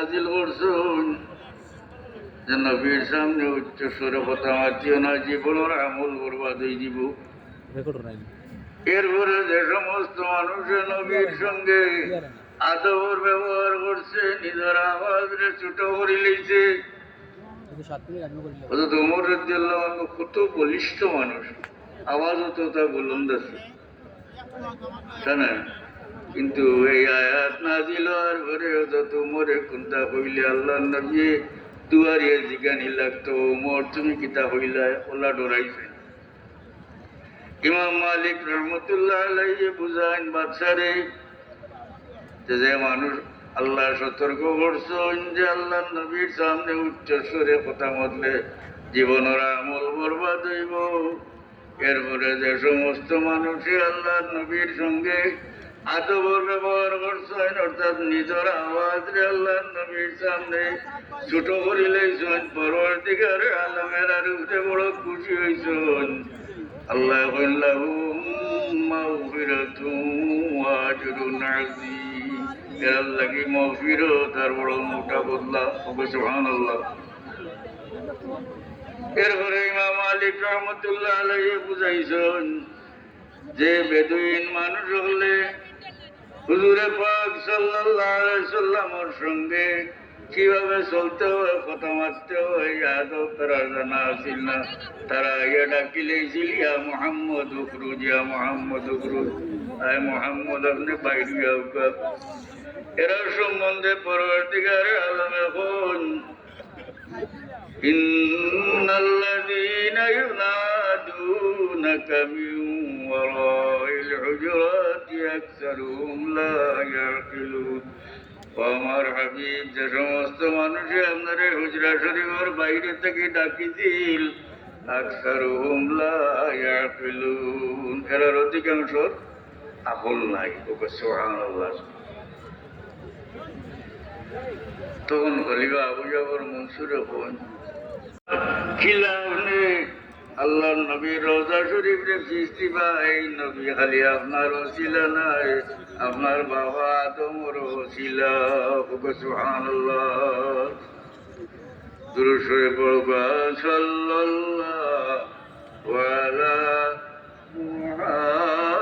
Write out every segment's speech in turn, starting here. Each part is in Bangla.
নাজিল করছুন যে নবীর সামনে উচ্চ স্বরে কথা মাতিও না জীবনের আমল বরবাদ হয়ে দিব এরপরে যে সমস্ত মানুষের নবীর সঙ্গে আদবর ব্যবহার করছে নিজের আওয়াজরে ছোট করে আনহু কত বলিষ্ঠ মানুষ। আওয়াজও তো তা বুলন্দ আছে? কিন্তু এই আয়াত নাজিল হওয়ার পরে অথচ উমরে কোনটা হইলে আল্লাহ নবী দুয়ারিয়ে জিজ্ঞানি লাগতো। উমর, তুমি কিতা হইলা? ওলা ডরাইছে। ইমাম মালিক রহমতুল্লাহ আলাইহি বুঝাইন, বাদশারে, যে মানুষ আল্লাহ সতর্ক করছেন যে আল্লাহ নবীর সামনে উচ্চ স্বরে কথা বললে জীবনের আমল বরবাদ হইব। এরপরে যে সমস্ত মানুষই আল্লাহ নবীর সঙ্গে আদবর ব্যবহার করছেন অর্থাৎ নিজের আওয়াজ আল্লাহ নবীর সামনে। ছোট করিলেছেন পরবর্তীকারে আলমের আর উঠে বড় খুশি হয়েছেন আল্লাহ এর লাগি মাগফিরাত আর বড় মোটা বদলা ওকে সুবহানাল্লাহ। এরপরে ইমাম মালিক রহমতুল্লাহ আলাইহি বুঝাইছেন যে বেদুইন মানুষ হলে হুজুরে পাক সাল্লাম ওর সঙ্গে কীভাবে চলতে হয়, কথা মারতে হয় যাদব তারা জানা আসিল না? তারা ইয়া ডাকিলেছিল ইয়া মোহাম্মদ উখরুজ ইয়া মোহাম্মদ উখরুজ আয় মোহাম্মদ, আপনি বাইরে যাও এরা সম্বন্ধে পরবর্তীকারে আলমে হন ইন্নাল্লাযীনা ইউনাদুনাকা মিন الحجرات أكثرهم لا يعقلون আমার হাবিব যে সমস্ত মানুষে আপনার এই হুজরা শরীফের বাইরে থেকে ডাকিছিল আকসার হুমলা ইয়াকিলুন এরার অধিকাংশ আকল নাই ওকে সুবহানাল্লাহ তখন খলিফা আবু জাফর মনসুরে হন খিলাফনে আল্লাহ নবীর রোজা শরীফ রে সৃষ্টি ভাই। নবী খালি আপনার ওসিলা নাই, আপনার বাবা আদমর ওসিলা। সুবহানাল্লাহ। দুরুদ শরীফ পড়বা সাল্লাল্লাহু আলা মুহাম্মাদ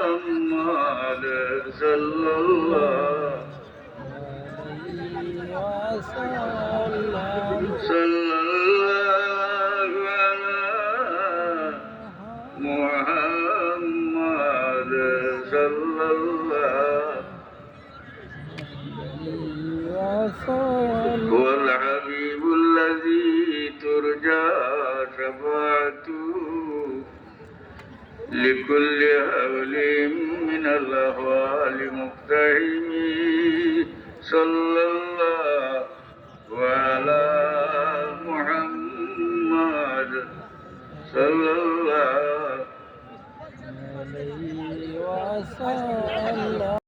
সাল্লাল্লাহু لكل هول من الأهوال مقتحم صلى الله وعلى محمد. صلى الله عليه وسلم.